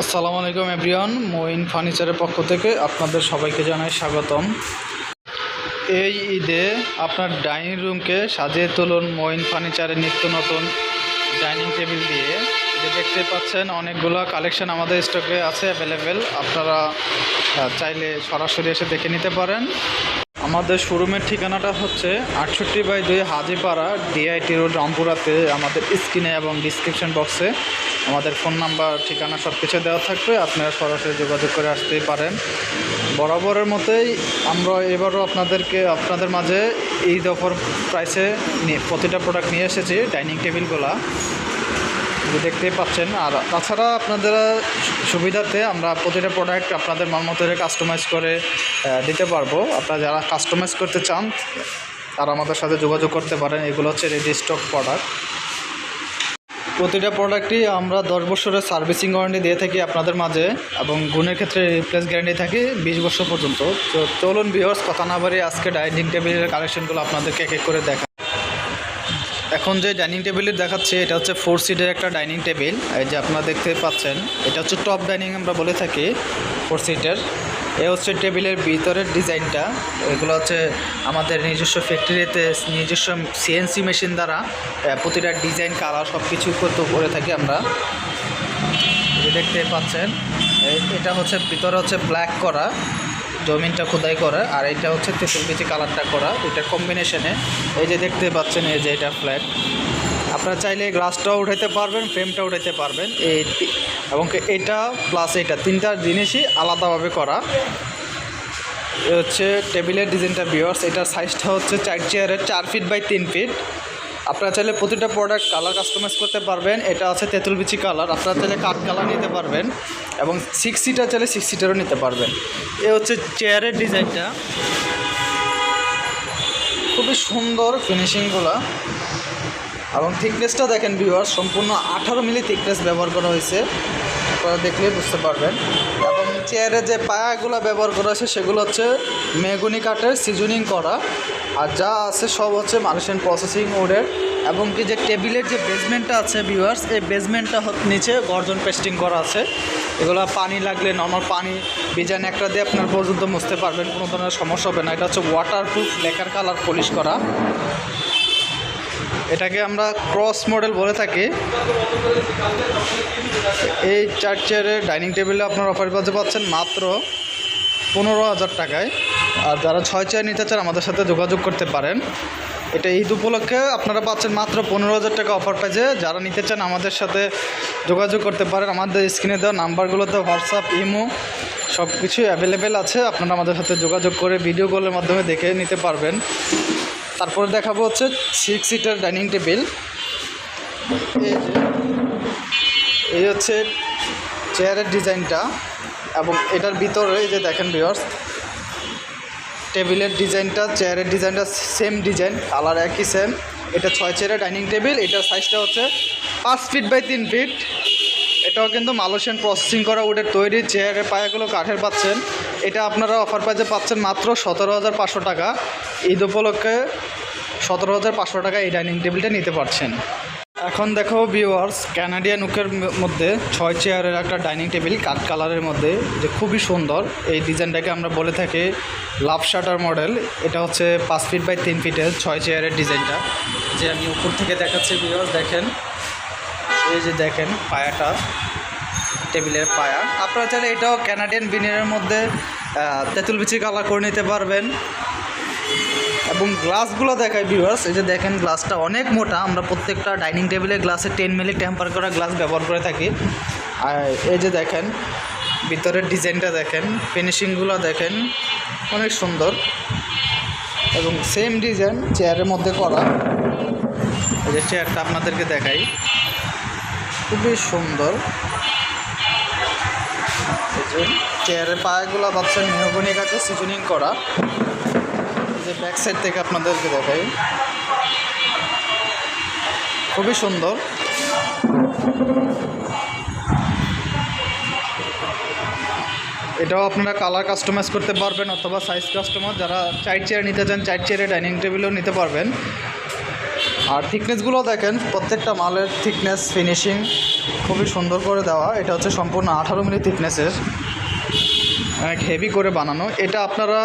আসসালামু আলাইকুম এভরিওয়ান মোইন ফার্নিচারের পক্ষ থেকে আপনাদের সবাইকে জানাই স্বাগতম। এই ঈদে আপনার ডাইনিং রুমকে সাজিয়ে তুলুন মোইন ফার্নিচারের নিত্য নতুন ডাইনিং টেবিল দিয়ে। যে দেখতে পাচ্ছেন, অনেকগুলো কালেকশন আমাদের স্টকে আছে অ্যাভেলেবেল আপনারা চাইলে সরাসরি এসে দেখে নিতে পারেন। আমাদের শোরুমের ঠিকানাটা হচ্ছে আটষট্টি বাই দুই হাজিপাড়া ডিআইটি রোড রামপুরাতে, আমাদের স্ক্রিনে এবং ডিসক্রিপশন বক্সে আমাদের ফোন নাম্বার, ঠিকানা সব কিছু দেওয়া থাকবে। আপনারা সরাসরি যোগাযোগ করে আসতেই পারেন। বরাবরের মতোই আমরা এবারও আপনাদেরকে, আপনাদের মাঝে এই অফার প্রাইসে প্রতিটা প্রোডাক্ট নিয়ে এসেছি ডাইনিং টেবিলগুলা দেখতেই পাচ্ছেন, আর তাছাড়া আপনাদের সুবিধাতে আমরা প্রতিটা প্রোডাক্ট আপনাদের মন মতো কাস্টমাইজ করে দিতে পারব। আপনারা যারা কাস্টমাইজ করতে চান, তারা আমাদের সাথে যোগাযোগ করতে পারেন। এগুলো হচ্ছে রেডি স্টক প্রোডাক্ট প্রতিটা প্রোডাক্টই আমরা দশ বছরের সার্ভিসিং ওয়ারেন্টি দিয়ে থাকি আপনাদের মাঝে এবং গুণের ক্ষেত্রে রিপ্লেস গ্যারান্টি থাকে বিশ বছর পর্যন্ত। তো চলুন বিহর্স কথা না বাড়ি আজকে ডাইনিং টেবিলের কালেকশনগুলো আপনাদেরকে এক এক করে দেখা। এখন যে ডাইনিং টেবিলের দেখাচ্ছে, এটা হচ্ছে ফোর সিটের একটা ডাইনিং টেবিল এই যে আপনারা দেখতে পাচ্ছেন, এটা হচ্ছে টপ ডাইনিং আমরা বলে থাকি ফোর সিটের এ হচ্ছে টেবিলের ভিতরের ডিজাইনটা। এগুলো হচ্ছে আমাদের নিজস্ব ফ্যাক্টরিতে নিজস্ব সিএনসি মেশিন দ্বারা প্রতিটা ডিজাইন, কালার সব কিছু করতে করে থাকি আমরা। দেখতে পাচ্ছেন এটা হচ্ছে ভিতরে হচ্ছে ব্ল্যাক করা, জমিনটা খোদাই করা, আর এটা হচ্ছে তেঁতুল বিচি কালারটা করা এটা কম্বিনেশনে এই যে দেখতে পাচ্ছেন, এই যে এটা ফ্ল্যাট আপনারা চাইলে গ্লাসটাও উঠাইতে পারবেন ফ্রেমটা উঠাইতে পারবেন। এই এবং এটা প্লাস এটা তিনটা জিনিসই আলাদাভাবে করা। হচ্ছে টেবিলের ডিজাইনটা বিয়ার্স এটার সাইজটা হচ্ছে চার চেয়ারের চার ফিট বাই তিন ফিট আপনারা চাইলে প্রতিটা প্রোডাক্ট কালার কাস্টমাইজ করতে পারবেন। এটা আছে তেঁতুল বিচি কালার আপনারা চাইলে কাঠ কালার নিতে পারবেন। এবং সিক্স সিটার চাইলে সিক্স সিটারও নিতে পারবেন। এ হচ্ছে চেয়ারের ডিজাইনটা খুবই সুন্দর ফিনিশিংগুলো এবং থিকনেসটা দেখেন ভিউয়ার সম্পূর্ণ আঠারো মিলি থিকনেস ব্যবহার করা হয়েছে। আপনারা দেখলেই বুঝতে পারবেন। এবং চেয়ারে যে পায়াগুলো ব্যবহার করা হয়েছে সেগুলো হচ্ছে মেগুনি কাঠের সিজনিং করা। আর যা আছে সব হচ্ছে মালয়েশিয়ান প্রসেসিং ওডের এবং কি যে টেবিলের যে বেসমেন্টটা আছে ভিউয়ার্স এই বেসমেন্টটা নিচে গর্জন পেস্টিং করা আছে। এগুলো পানি লাগলে নর্মাল পানি বিজান একটা দিয়ে আপনার পর্যন্ত মুছতে পারবেন, কোনো ধরনের সমস্যা হবে না। এটা হচ্ছে ওয়াটারপ্রুফ লেকার কালার পলিশ করা। এটাকে আমরা ক্রস মডেল বলে থাকি। এই চার চেয়ারের ডাইনিং টেবিলে আপনার অফার পাচ্ছে পাচ্ছেন মাত্র পনেরো হাজার টাকায়। আর যারা ছয় চেয়ার নিতে চান আমাদের সাথে যোগাযোগ করতে পারেন। এটা ঈদ উপলক্ষে আপনারা পাচ্ছেন মাত্র পনেরো হাজার টাকা অফার পেয়েছে যারা নিতে চান আমাদের সাথে যোগাযোগ করতে পারেন। আমাদের স্ক্রিনে দেওয়া নাম্বারগুলোতে হোয়াটসঅ্যাপ ইমো সব কিছুই অ্যাভেলেবেল আছে। আপনারা আমাদের সাথে যোগাযোগ করে ভিডিও কলের মাধ্যমে দেখে নিতে পারবেন। তারপরে দেখাবো হচ্ছে সিক্স সিটার ডাইনিং টেবিল এই যে এই হচ্ছে চেয়ারের ডিজাইনটা এবং এটার ভিতরে এই যে দেখেন ভিওর্স টেবিলের ডিজাইনটা চেয়ারের ডিজাইনটা সেম ডিজাইন কালার একই সেম এটা ছয় চেয়ারের ডাইনিং টেবিল এটার সাইজটা হচ্ছে পাঁচ ফিট বাই তিন ফিট এটাও কিন্তু মালয়েশিয়ান প্রসেসিং করা উডের তৈরি। চেয়ারের পায়াগুলো কাঠের পাচ্ছেন। এটা আপনারা অফার প্রাইজে পাচ্ছেন মাত্র সতেরো হাজার পাঁচশো টাকা। ঈদ উপলক্ষে সতেরো হাজার পাঁচশো টাকা এই ডাইনিং টেবিলটা নিতে পারছেন। এখন দেখো ভিউয়ার্স ক্যানাডিয়ান উকের মধ্যে ছয় চেয়ারের একটা ডাইনিং টেবিল কাঠ কালারের মধ্যে। যে খুবই সুন্দর। এই ডিজাইনটাকে আমরা বলে থাকি লাভ শাটার মডেল। এটা হচ্ছে পাঁচ ফিট বাই তিন ফিটের ছয় চেয়ারের ডিজাইনটা। যে আমি উপর থেকে দেখাচ্ছি ভিউয়ার্স দেখেন। এই যে দেখেন পায়াটা, টেবিলের পায়া। আপনারা চাইলে এটাও ক্যানাডিয়ান বিনিয়ারের মধ্যে তেঁতুল বিচি কালার করে নিতে পারবেন। এবং গ্লাসগুলো দেখায় ভিউয়ার্স এই যে দেখেন গ্লাসটা অনেক মোটা। আমরা প্রত্যেকটা ডাইনিং টেবিলে গ্লাসে টেন মিলি টেম্পার করা গ্লাস ব্যবহার করে থাকি। আর এই যে দেখেন, ভিতরের ডিজাইনটা দেখেন ফিনিশিংগুলো দেখেন, অনেক সুন্দর। এবং সেম ডিজাইন চেয়ারের মধ্যে করা। এই যে চেয়ারটা আপনাদেরকে দেখাই। খুবই সুন্দর। চেয়ারের পায়াগুলো পাচ্ছেন মেহগনি কাছে সিজনিং করা। যে ব্যাক সাইড থেকে আপনাদেরকে দেখাই। খুবই সুন্দর। এটাও আপনারা কালার কাস্টমাইজ করতে পারবেন অথবা সাইজ কাস্টমার যারা চার চেয়ার নিতে চান চার চেয়ারে ডাইনিং টেবিলও নিতে পারবেন। আর থিকনেসগুলো দেখেন, প্রত্যেকটা মালের থিকনেস ফিনিশিং খুবই সুন্দর করে দেওয়া। এটা হচ্ছে সম্পূর্ণ আঠারো মিলি থিকনেসের অনেক হেভি করে বানানো। এটা আপনারা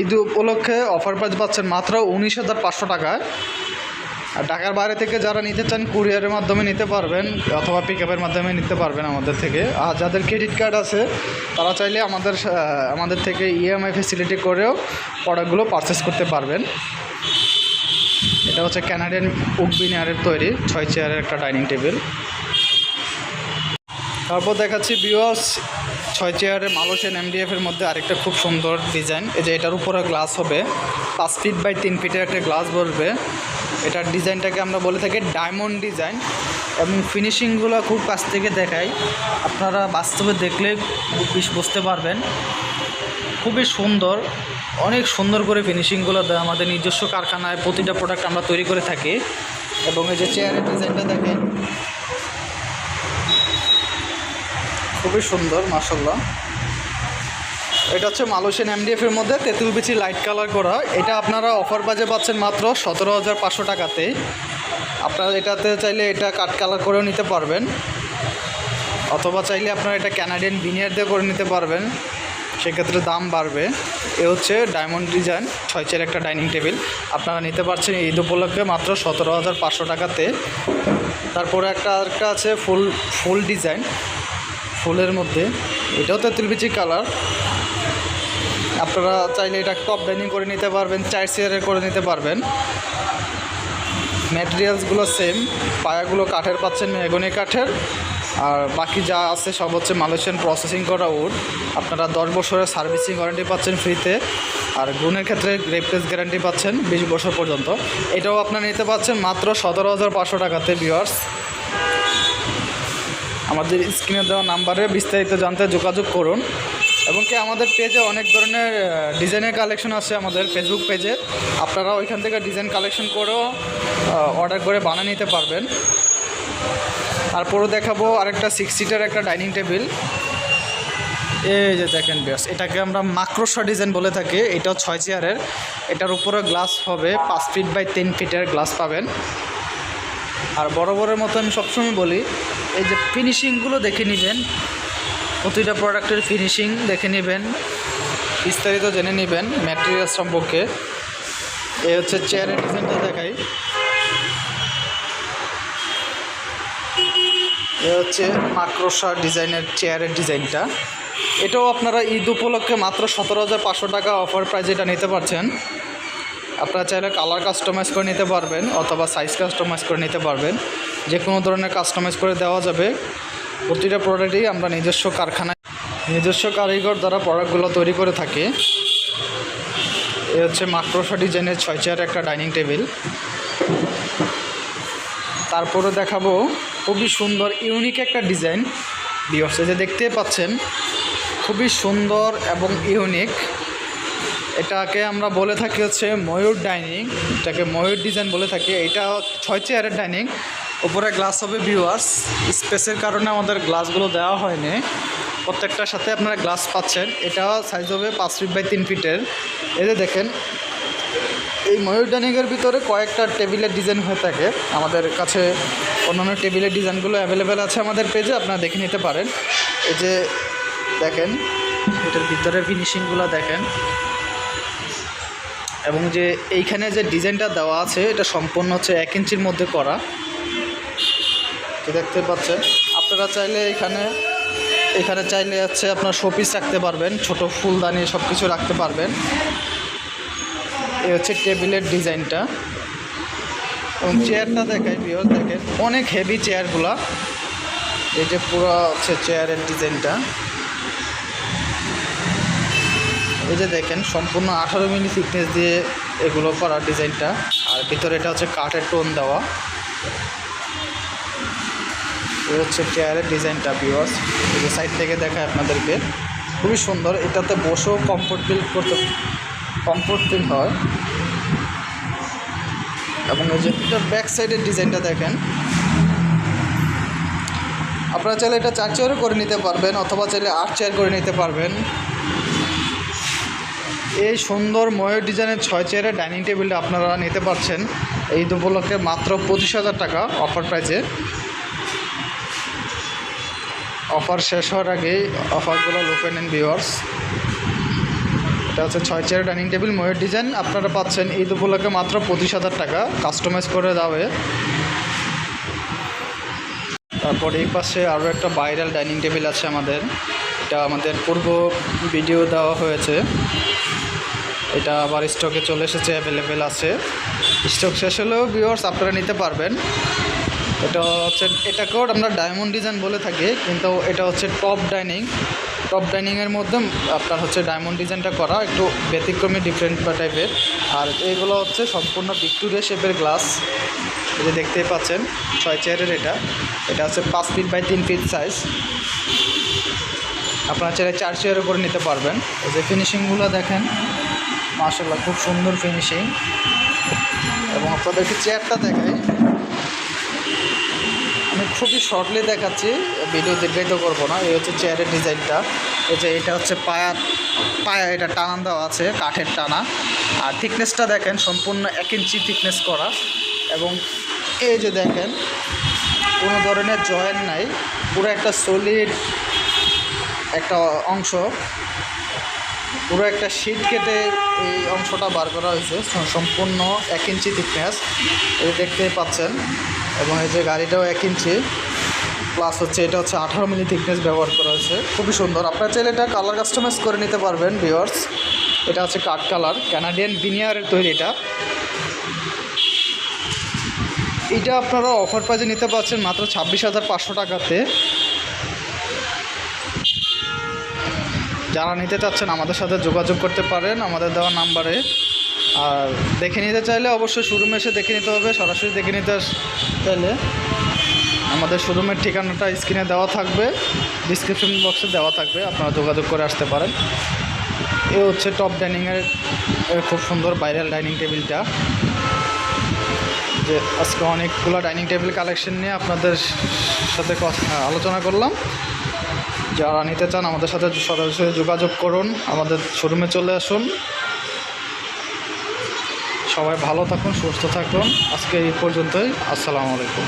ঈদ উপলক্ষে অফার প্রাইস পাচ্ছেন মাত্র উনিশ হাজার পাঁচশো টাকায়। আর ঢাকার বাইরে থেকে যারা নিতে চান কুরিয়ারের মাধ্যমে নিতে পারবেন, অথবা পিক আপের মাধ্যমে নিতে পারবেন আমাদের থেকে। আর যাদের ক্রেডিট কার্ড আছে, তারা চাইলে আমাদের আমাদের থেকে ইএমআই ফেসিলিটি করেও প্রোডাক্টগুলো পারচেস করতে পারবেন। এটা হচ্ছে ক্যানাডিয়ান উকবিনিয়ারের তৈরি, ছয় চেয়ারের একটা ডাইনিং টেবিল। তারপর দেখাচ্ছি বিওয়াস ছয় চেয়ারের মালয়েশিয়ান এমডিএফ এর মধ্যে আরেকটা খুব সুন্দর ডিজাইন এই যে এটার উপরে গ্লাস হবে, পাঁচ ফিট বাই তিন ফিটের একটা গ্লাস বলবে এটার ডিজাইনটাকে আমরা বলে থাকি ডায়মন্ড ডিজাইন এবং ফিনিশিংগুলো খুব কাছ থেকে দেখাই। আপনারা বাস্তবে দেখলে বুঝতে পারবেন। খুবই সুন্দর, অনেক সুন্দর করে ফিনিশিংগুলো দেয় আমাদের নিজস্ব কারখানায়। প্রতিটা প্রোডাক্ট আমরা তৈরি করে থাকি। এবং এই যে চেয়ারের ডিজাইনটা দেখেন। খুবই সুন্দর মাসাল্লাহ এটা হচ্ছে মালয়েশিয়ান এমডিএফ এর মধ্যে তেঁতুল বিচি লাইট কালার করা। এটা আপনারা অফার বাজে পাচ্ছেন মাত্র সতেরো হাজার পাঁচশো টাকাতে। আপনারা এটাতে চাইলে এটা কাট কালার করেও নিতে পারবেন। অথবা চাইলে আপনারা এটা ক্যানাডিয়ান বিনিয়ার দিয়ে করে নিতে পারবেন। সেক্ষেত্রে দাম বাড়বে। এ হচ্ছে ডায়মন্ড ডিজাইন ছয় চেয়ার একটা ডাইনিং টেবিল আপনারা নিতে পারছেন ঈদ উপলক্ষে মাত্র সতেরো হাজার পাঁচশো টাকাতে। তারপরে একটা আরেকটা আছে ফুল ফুল ডিজাইন ফুলের মধ্যে। এটাও তেঁতুল বিচি কালার আপনারা চাইলে এটা টপ ডাইনিং করে নিতে পারবেন, চার চেয়ারের করে নিতে পারবেন। ম্যাটেরিয়ালসগুলো সেম পায়াগুলো কাঠের পাচ্ছেন, মেহগনি কাঠের। আর বাকি যা আছে সব হচ্ছে মালয়েশিয়ান প্রসেসিং করা উড আপনারা দশ বছরের সার্ভিসিং ওয়ারেন্টি পাচ্ছেন ফ্রিতে আর গুণের ক্ষেত্রে রেপ্লেস গ্যারান্টি পাচ্ছেন বিশ বছর পর্যন্ত। এটাও আপনারা নিতে পাচ্ছেন মাত্র সতেরো হাজার পাঁচশো টাকাতে বিয়ার্স আমাদের স্ক্রিনে দেওয়া নাম্বারে বিস্তারিত জানতে যোগাযোগ করুন। এবং কি আমাদের পেজে অনেক ধরনের ডিজাইনের কালেকশন আছে আমাদের ফেসবুক পেজে আপনারা ওইখান থেকে ডিজাইন কালেকশন করেও অর্ডার করে বানিয়ে নিতে পারবেন। তারপরও দেখাবো আরেকটা সিক্স সিটার একটা ডাইনিং টেবিল এই যে দেখেন বেশ, এটাকে আমরা মাক্রোসা ডিজাইন বলে থাকি, এটাও ছয় চেয়ারের এটার উপরে গ্লাস হবে, পাঁচ ফিট বাই তিন ফিটের গ্লাস পাবেন। আর বড় বড়ের মতো আমি সবসময় বলি, এই যে ফিনিশিংগুলো দেখে নেবেন, প্রতিটা প্রোডাক্টের ফিনিশিং দেখে নেবেন, বিস্তারিত জেনে নেবেন ম্যাটেরিয়াল সম্পর্কে। এই হচ্ছে চেয়ারের ডিজাইনটা দেখাই। এ হচ্ছে মাক্রোসা ডিজাইনের চেয়ারের ডিজাইনটা। এটাও আপনারা ঈদ উপলক্ষে মাত্র সতেরো হাজার পাঁচশো টাকা অফার প্রাইজে এটা নিতে পারছেন। আপনারা চাইলে কালার কাস্টমাইজ করে নিতে পারবেন অথবা সাইজ কাস্টমাইজ করে নিতে পারবেন। যে কোনো ধরনের কাস্টমাইজ করে দেওয়া যাবে। প্রতিটা প্রোডাক্টেই আমরা নিজস্ব কারখানায়, নিজস্ব কারিগর দ্বারা প্রোডাক্টগুলো তৈরি করে থাকি। এ হচ্ছে মাক্রোসা ডিজাইনের ছয় চেয়ার, একটা ডাইনিং টেবিল। তারপরে দেখাবো। খুবই সুন্দর ইউনিক একটা ডিজাইন বিয়সে যে দেখতে পাচ্ছেন, খুবই সুন্দর এবং ইউনিক এটাকে আমরা বলে থাকি হচ্ছে ময়ূর ডাইনিং এটাকে ময়ূর ডিজাইন বলে থাকি। এটা ছয় চেয়ারের ডাইনিং উপরে গ্লাস হবে ভিউয়ার্স স্পেসের কারণে আমাদের গ্লাসগুলো দেওয়া হয়নি। প্রত্যেকটার সাথে আপনারা গ্লাস পাচ্ছেন। এটা সাইজ হবে পাঁচ ফিট বাই তিন ফিটের যে দেখেন এই ময়ূর ডাইনিংয়ের ভিতরে কয়েকটা টেবিলের ডিজাইন হয়ে থাকে। আমাদের কাছে অন্যান্য টেবিলের ডিজাইনগুলো অ্যাভেলেবেল আছে আমাদের পেজে আপনারা দেখে নিতে পারেন। এই যে দেখেন, এটার ভিতরে ফিনিশিংগুলো দেখেন। এবং যে এইখানে যে ডিজাইনটা দেওয়া আছে, এটা সম্পূর্ণ হচ্ছে এক ইঞ্চির মধ্যে করা। তো দেখতে পাচ্ছেন, আপনারা চাইলে এখানে এখানে চাইলে হচ্ছে আপনার শোপিস রাখতে পারবেন, ছোট ফুলদানি সব কিছু রাখতে পারবেন। এই হচ্ছে টেবিলের ডিজাইনটা। এবং চেয়ারটা দেখাই বিয়স দেখেন অনেক হেভি চেয়ারগুলা। এই যে পুরো হচ্ছে চেয়ারের ডিজাইনটা। এই যে দেখেন, সম্পূর্ণ আঠারো মিলি থিকনেস দিয়ে এগুলো করা ডিজাইনটা। আর ভিতরে এটা হচ্ছে কাঠের টোন দেওয়া। এই হচ্ছে চেয়ারের ডিজাইনটা বিওয়ার্স এই যে সাইড থেকে দেখায় আপনাদেরকে। খুবই সুন্দর। এটাতে বসেও কমফোর্ট ফিল করতে কমফোর্ট ফিল হয়। এবং এই যে এটার ব্যাক সাইডের ডিজাইনটা দেখেন। আপনারা চাইলে এটা চার চেয়ারও করে নিতে পারবেন, অথবা চাইলে আট চেয়ার করে নিতে পারবেন। এই সুন্দর ময়ূর ডিজাইনের ছয় চেয়ারের ডাইনিং টেবিলটা আপনারা নিতে পারছেন। এই উপলক্ষে মাত্র পঁচিশ হাজার টাকা অফার প্রাইসে অফার শেষ হওয়ার আগেই অফারগুলো লুপে নেন ভিওয়ার্স এটা হচ্ছে ছয় চেয়ার ডাইনিং টেবিল ময়ূর ডিজাইন আপনারা পাচ্ছেন ঈদ উপলক্ষে মাত্র পঁচিশ হাজার টাকা। কাস্টমাইজ করে যাবে। তারপর এই পাশে আরও একটা ভাইরাল ডাইনিং টেবিল আছে আমাদের। এটা আমাদের পূর্ব ভিডিও দেওয়া হয়েছে। এটা আবার স্টকে চলে এসেছে অ্যাভেলেবেল আছে। স্টক শেষ হলেও ভিওর্স আপনারা নিতে পারবেন। এটা হচ্ছে এটাকেও আমরা ডায়মন্ড ডিজাইন বলে থাকি, কিন্তু এটা হচ্ছে টপ ডাইনিং টপ ডাইনিংয়ের মধ্যে আপনার হচ্ছে ডায়মন্ড ডিজাইনটা করা, একটু ব্যতিক্রমী ডিফারেন্ট টাইপের আর এইগুলো হচ্ছে সম্পূর্ণ ভিক্টোরিয়া শেপের গ্লাস যে দেখতেই পাচ্ছেন, ছয় চেয়ারের এটা। এটা হচ্ছে পাঁচ ফিট বাই তিন ফিট সাইজ আপনারা চাইলে চার চেয়ারের উপরে নিতে পারবেন। এই যে ফিনিশিংগুলো দেখেন মার্শাল্লাহ খুব সুন্দর ফিনিশিং এবং আপনাদেরকে চেয়ারটা দেখাই। আমি খুবই শর্টলি দেখাচ্ছি ভিডিও দীর্ঘায়িত করব না, এই হচ্ছে চেয়ারের ডিজাইনটা এই যে এটা হচ্ছে পায়া পায়া, এটা টানান দেওয়া আছে, কাঠের টানা। আর থিকনেসটা দেখেন, সম্পূর্ণ এক ইঞ্চি থিকনেস করা। এবং এই যে দেখেন, কোনো ধরনের জয়েন্ট নাই, পুরো একটা সলিড একটা অংশ। পুরো একটা শীট কেটে এই অংশটা বার করা হয়েছে সম্পূর্ণ এক ইঞ্চি থিকনেস এই দেখতেই পাচ্ছেন এবং এই যে গাড়িটাও এক ইঞ্চি। প্লাস হচ্ছে এটা হচ্ছে আঠারো মিলি থিকনেস ব্যবহার করা হয়েছে। খুবই সুন্দর। আপনারা চাইলে এটা কালার কাস্টমাইজ করে নিতে পারবেন ভিওয়ার্স এটা হচ্ছে কাঠ কালার ক্যানাডিয়ান বিনিয়ারের তৈরি এটা। এটা আপনারা অফার প্রাইজে নিতে পারছেন মাত্র ছাব্বিশ হাজার পাঁচশো টাকাতে। যারা নিতে চাচ্ছেন আমাদের সাথে যোগাযোগ করতে পারেন আমাদের দেওয়া নাম্বারে। আর দেখে নিতে চাইলে অবশ্যই শোরুমে এসে দেখে নিতে হবে, সরাসরি দেখে নিতে চাইলে আমাদের শোরুমের ঠিকানাটা স্ক্রিনে দেওয়া থাকবে ডিসক্রিপশন বক্সে দেওয়া থাকবে, আপনারা যোগাযোগ করে আসতে পারেন। এ হচ্ছে টপ ডাইনিংয়ের খুব সুন্দর ভাইরাল ডাইনিং টেবিলটা যে আজকে অনেকগুলো ডাইনিং টেবিল কালেকশন নিয়ে আপনাদের সাথে আলোচনা করলাম। যারা নিতে চান আমাদের সাথে সরাসরি যোগাযোগ করুন, আমাদের শোরুমে চলে আসুন। সবাই ভালো থাকুন সুস্থ থাকুন। আজকে এই পর্যন্তই। আসসালামু আলাইকুম।